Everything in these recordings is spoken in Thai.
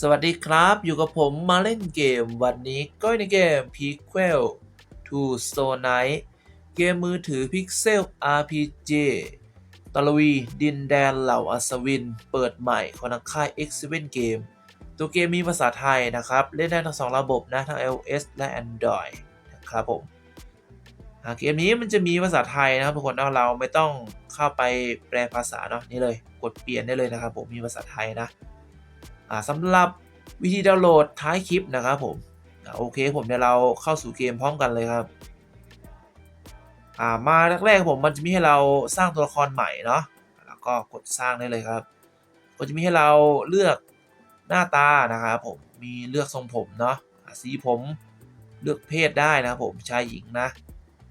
สวัสดีครับ อยู่กับผมมาเล่นเกมวันนี้ก็ในเกม Prequel to s o n i g h t เกมมือถือ Pixel RPG ตะลวีดินแดนเหล่าอัศวิน เปิดใหม่ของทางค่าย X7 Game ตัวเกมมีภาษาไทยนะครับ เล่นได้ทั้งสองระบบนะ ทั้ง iOS และ Android นะครับผมเกมนี้มันจะมีภาษาไทยนะครับทุกคนเนาะเราไม่ต้องเข้าไปแปลภาษาเนาะนี่เลย กดเปลี่ยนได้เลยนะครับผมมีภาษาไทยนะ สำหรับวิธีดาวน์โหลดท้ายคลิปนะครับผมอโอเคผมเดี๋ยวเราเข้าสู่เกมพร้อมกันเลยครับามาแรกๆผมมันจะมีให้เราสร้างตัวละครใหม่เนาะแล้วก็กดสร้างได้เลยครับ ก็จะมีให้เราเลือกหน้าตานะครับผมมีเลือกทรงผมเนาะสีผมเลือกเพศได้นะครับผมชายหญิงนะ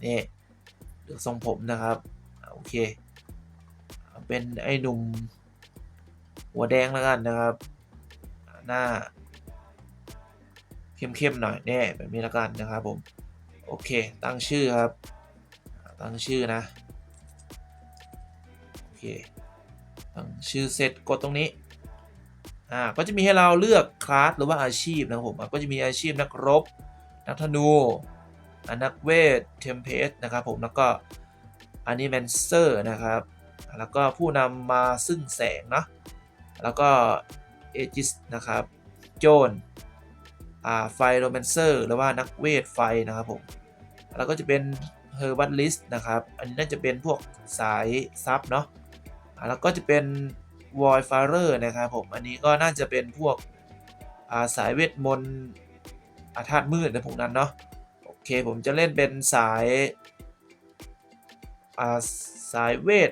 นี่เลือกทรงผมนะครับอโอเคเอาเป็นไอ้หนุ่มหัวแดงแล้วกันนะครับ หน้า เข้มๆหน่อยแน่แบบนี้แล้วกันนะครับผม โอเค ตั้งชื่อครับ ตั้งชื่อนะ โอเค ตั้งชื่อเสร็จกดตรงนี้ อ่า ก็จะมีให้เราเลือกคลาสหรือว่าอาชีพนะครับผม ก็จะมีอาชีพนักรบ นักธนูนักเวท เทมเพสนะครับผม แล้วก็อันนี้แมนเซอร์นะครับ แล้วก็ผู้นำมาซึ่งแสงเนาะแล้วก็ เอจิสนะครับ โจนอ่าไฟโรแมนเซอร์หรือว่านักเวทไฟนะครับผมแล้วก็จะเป็นเฮอร์บัตลิสนะครับ อันนี้น่าจะเป็นพวกสายซับเนาะแล้วก็จะเป็นวอยฟาเรอร์นะครับผม อันนี้ก็น่าจะเป็นพวกาสายเวทมนต์อาธาตุมืดในพวกนั้นเนาะ โอเคผมจะเล่นเป็นสายาสายเวท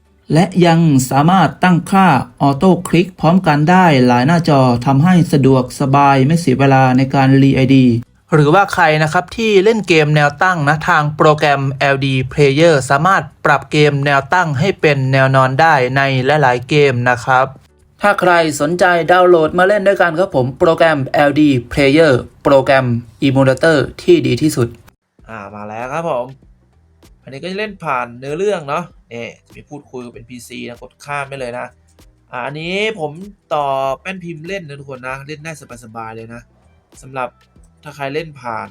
และยังสามารถตั้งค่าออโต้คลิกพร้อมกันได้หลายหน้าจอทำให้สะดวกสบายไม่เสียเวลาในการรีไอดีหรือว่าใครนะครับที่เล่นเกมแนวตั้งนะทางโปรแกรม LD Player สามารถปรับเกมแนวตั้งให้เป็นแนวนอนได้ในหลายๆเกมนะครับ ถ้าใครสนใจดาวน์โหลดมาเล่นด้วยกันครับผมโปรแกรม LD Player โปรแกรม Emulator ที่ดีที่สุด อ่ามาแล้วครับผม อันนี้ก็จะเล่นผ่านเนื้อเรื่องเนาะ นี่จะมีพูดคุยเป็น PC นะกดข้ามไปเลยนะอันนี้ผมต่อแป้นพิมพ์เล่นนะทุกคนนะเล่นได้สบายๆเลยนะสำหรับถ้าใครเล่นผ่าน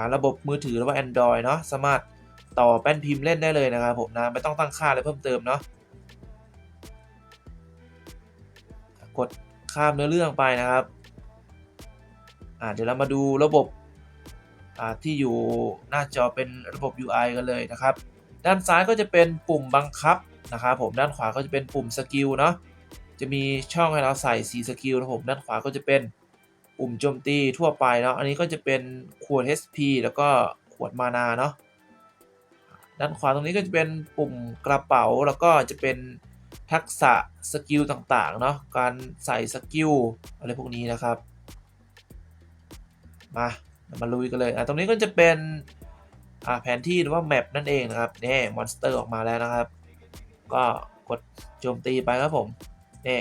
าระบบมือถือหรือว่า Android เนาะสามารถต่อแป้นพิมพ์เล่นได้เลยนะครับผมนะไม่ต้องตั้งค่าอะไรเพิ่มเติมเนาะกดข้ามเนื้อเรื่องไปนะครับเดี๋ยวเรามาดูระบบที่อยู่หน้าจอเป็นระบบ UI กันเลยนะครับ ด้านซ้ายก็จะเป็นปุ่มบังคับนะครับผมด้านขวาก็จะเป็นปุ่มสกิลเนาะจะมีช่องให้เราใส่สีสกิลนะผมด้านขวาก็จะเป็นปุ่มโจมตีทั่วไปเนาะอันนี้ก็จะเป็นขวด HP แล้วก็ขวดมานาเนาะด้านขวาตรงนี้ก็จะเป็นปุ่มกระเป๋าแล้วก็จะเป็นทักษะสกิลต่างๆเนาะการใส่สกิลอะไรพวกนี้นะครับ มามาลุยกันเลยอะตรงนี้ก็จะเป็น แผนที่หรือว่าแมปนั่นเองนะครับนี่มอนสเตอร์ออกมาแล้วนะครับ ก็กดโจมตีไปครับผมนี่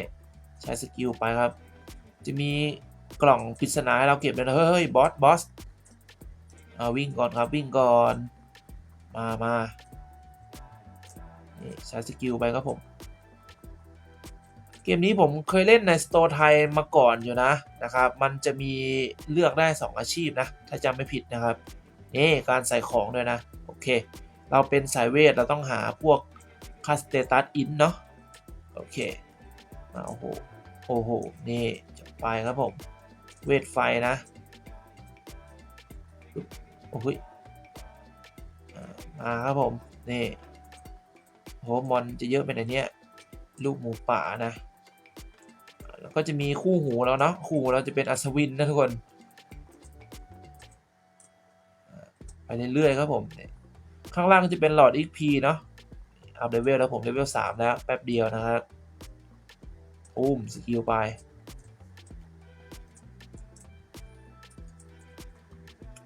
ใช้สกิลไปครับ จะมีกล่องปริศนาให้เราเก็บเลยนะเฮ้ยบอสบอสเอาวิ่งก่อนครับวิ่งก่อนมามานี่ใช้สกิลไปครับผม เกมนี้ผมเคยเล่นในสโตร์ไทยมาก่อนอยู่นะนะครับ มันจะมีเลือกได้ 2 อาชีพนะ ถ้าจำไม่ผิดนะครับ นี่การใส่ของด้วยนะ โอเค เราเป็นสายเวท เราต้องหาพวกคาสเตตัสอินเนาะโอเคมาโอ้โหโอ้โห นี่จะไปครับผม เวทไฟนะโอ้โหยมาครับผม นี่โหมอนจะเยอะไปไหนเนี่ย ลูกหมูป่านะ แล้วก็จะมีคู่หูแล้วเนาะคู่หูเราจะเป็นอัศวินนะทุกคน เรื่อยๆครับผมข้างล่างจะเป็นหลอด XP เนาะอัพเลเวลแล้วผมเลเวล3แล้วแป๊บเดียวนะครับอุ้มสกิลไป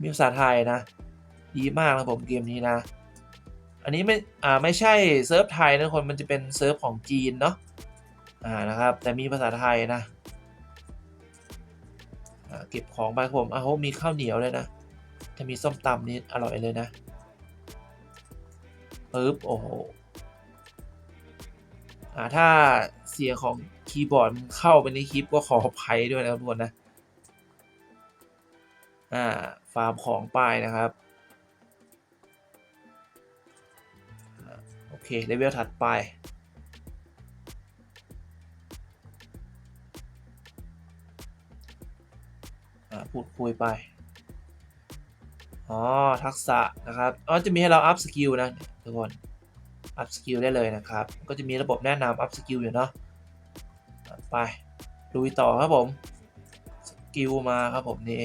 มีภาษาไทยนะ ดีมากนะครับผมเกมนี้นะ อันนี้ไม่อ่าไม่ใช่เซิร์ฟไทยนะทุกคนมันจะเป็นเซิร์ฟของจีนเนาะอ่านะครับ แต่มีภาษาไทยนะเก็บของไปครับผมอ้าวมีข้าวเหนียวเลยนะ ถ้ามีส้มตำนี่อร่อยเลยนะปึ๊บโอ้โหอ่าถ้าเสียงของคีย์บอร์ดเข้าไปในคลิปก็ขออภัยด้วยนะครับทุกคนนะอ่าฟาร์มของไปนะครับโอเคเลเวลถัดไปพูดคุยไป อ๋อ ทักษะนะครับ อ๋อ จะมีให้เราอัพสกิลนะทุกคน อัพสกิลได้เลยนะครับ ก็จะมีระบบแนะนำอัพสกิลอยู่เนาะ ไปลุยต่อครับผม สกิลมาครับผมนี่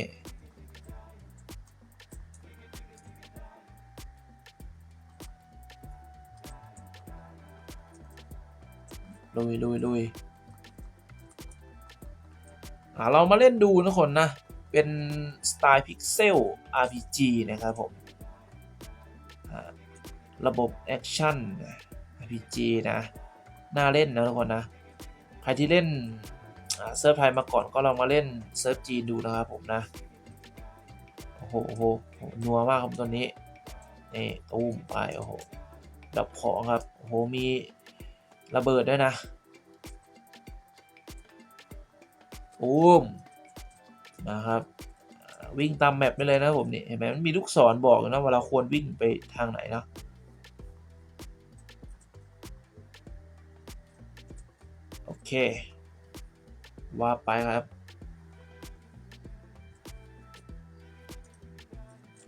ลุยลุยลุยอ่าเรามาเล่นดูนะคนนะ เป็นสไตล์พิกเซล RPG นะครับผมระบบแอคชั่น RPG นะ น่าเล่นนะทุกคนนะ ใครที่เล่นเซิร์ฟไทยมาก่อนก็ลองมาเล่นเซิร์ฟจีนดูนะครับผมนะ โอ้โหโอ้โหโอ้โหนัวมากครับตัวนี้ นี่ตูมไป โอ้โห ดับของครับ โอ้โห มีระเบิดด้วยนะตูม นะครับวิ่งตามแมปไปเลยนะผมนี่เห็นไหมมันมีลูกศรบอกนะว่าเราควรวิ่งไปทางไหนเนาะโอเค ว่าไปครับ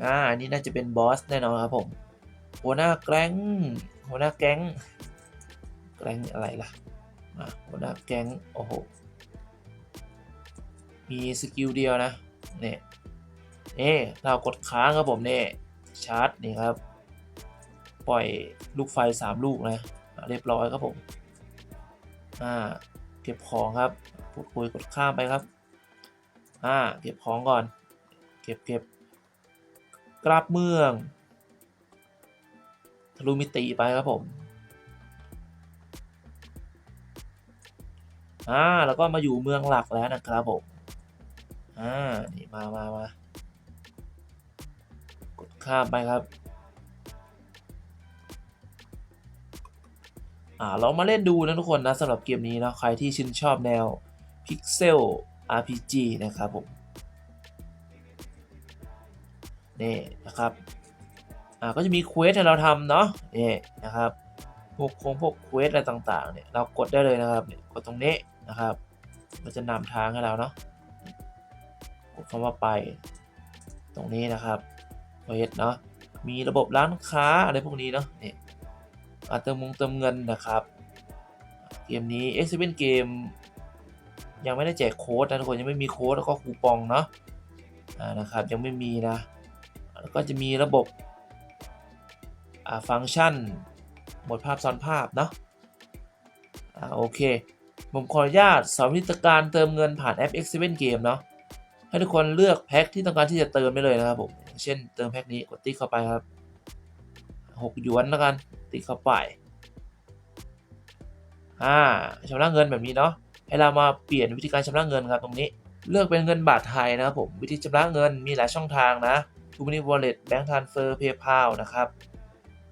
อ่าอันนี้น่าจะเป็นบอสแน่นอนครับผมหัวหน้าแก๊งหัวหน้าแก๊งแก๊งอะไรล่ะมาหัวหน้าแก๊งโอ้โห มีสกิลเดียวนะเนี่ยนี่เรากดค้างครับผมเนี่ยชาร์จนี่ครับ ปล่อยลูกไฟ 3 ลูกนะอะเรียบร้อยครับผมอ่าเก็บของครับพูดคุยกดข้ามไปครับอ่าเก็บของก่อน เก็บเก็บกราบเมืองทะลุมิติไปครับผมอ่าแล้วก็มาอยู่เมืองหลักแล้วนะครับผม อ่า นี่มามามากดข้ามไปครับ อ่าลองมาเล่นดูนะทุกคนนะสำหรับเกมนี้นะใครที่ชื่นชอบแนว Pixel RPG นะครับผม นี่นะครับ อ่า ก็จะมีเควสให้เราทำเนาะ นี่นะครับ พวกโคงพวกเควสอะไรต่างๆ เนี่ย เรากดได้เลยนะครับเนี่ยกดตรงนี้นะครับ มันจะนำทางให้เราเนาะ คำว่าไป ตรงนี้นะครับเควสเนาะมีระบบร้านค้าอะไรพวกนี้เนาะนี่อาเติมมงเติมเงินนะครับเกมนี้ X เป็นเกมยังไม่ได้แจกโค้ดนะทุกคนยังไม่มีโค้ดแล้วก็คูปองเนาะนะครับยังไม่มีนะแล้วก็จะมีระบบฟังก์ชันหมดภาพซ้อนภาพเนาะอ่าโอเค ผมขออนุญาตสอนวิธีการเติมเงินผ่านแอป X7 Game เนาะ ให้ทุกคนเลือกแพ็คที่ต้องการที่จะเติมได้เลยนะครับผม เช่นเติมแพ็คนี้กดติ๊กเข้าไปครับ6หยวนแล้วกันติ๊กเข้าไปอ่าชำระเงินแบบนี้เนาะให้เรามาเปลี่ยนวิธีการชำระเงินครับตรงนี้ เลือกเป็นเงินบาทไทยนะครับผมวิธีชำระเงินมีหลายช่องทางนะ t ูมินิวอลเล็ตแบงก์ทรานเฟอร์เพย์พานะครับ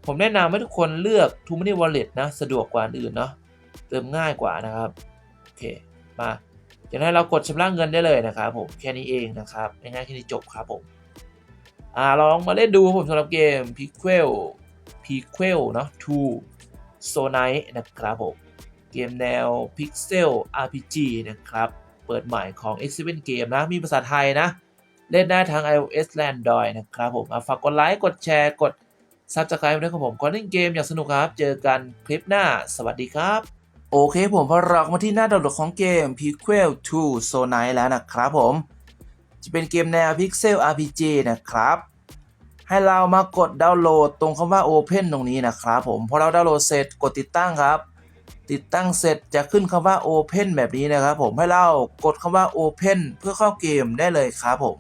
ผมแนะนำให้ทุกคนเลือก t ูมินิวอลเล็ตนะ สะดวกกว่าอื่นเนาะเติมง่ายกว่านะครับ โอเค มา จากนั้นเรากดชำระเงินได้เลยนะครับผมแค่นี้เองนะครับง่ายๆแค่นี้จบครับผมอ่าลองมาเล่นดูครับผมสำหรับเกม p i q u e l p i q u e l เนาะ2 s o n i t e นะครับผมเกมแนว Pixel RPG นะครับ เปิดใหม่ของ X7 Game นะ มีภาษาไทยนะ เล่นได้ทั้ง iOS และ Android นะครับผมฝากกดไลค์ กดแชร์ กด Subscribe ด้วยครับผมก่อนเล่นเกมอย่างสนุกครับ เจอกันคลิปหน้า สวัสดีครับ โอเคผมพอเรามาที่หน้าดาวน์โหลดของเกม Prequel 2 So Night แล้วนะครับผม จะเป็นเกมแนว Pixel RPG นะครับ ให้เรามากดดาวน์โหลดตรงคำว่า Open ตรงนี้นะครับผม พอเราดาวน์โหลดเสร็จกดติดตั้งครับ ติดตั้งเสร็จจะขึ้นคำว่า Open แบบนี้นะครับผม ให้เรากดคำว่า Open เพื่อเข้าเกมได้เลยครับผม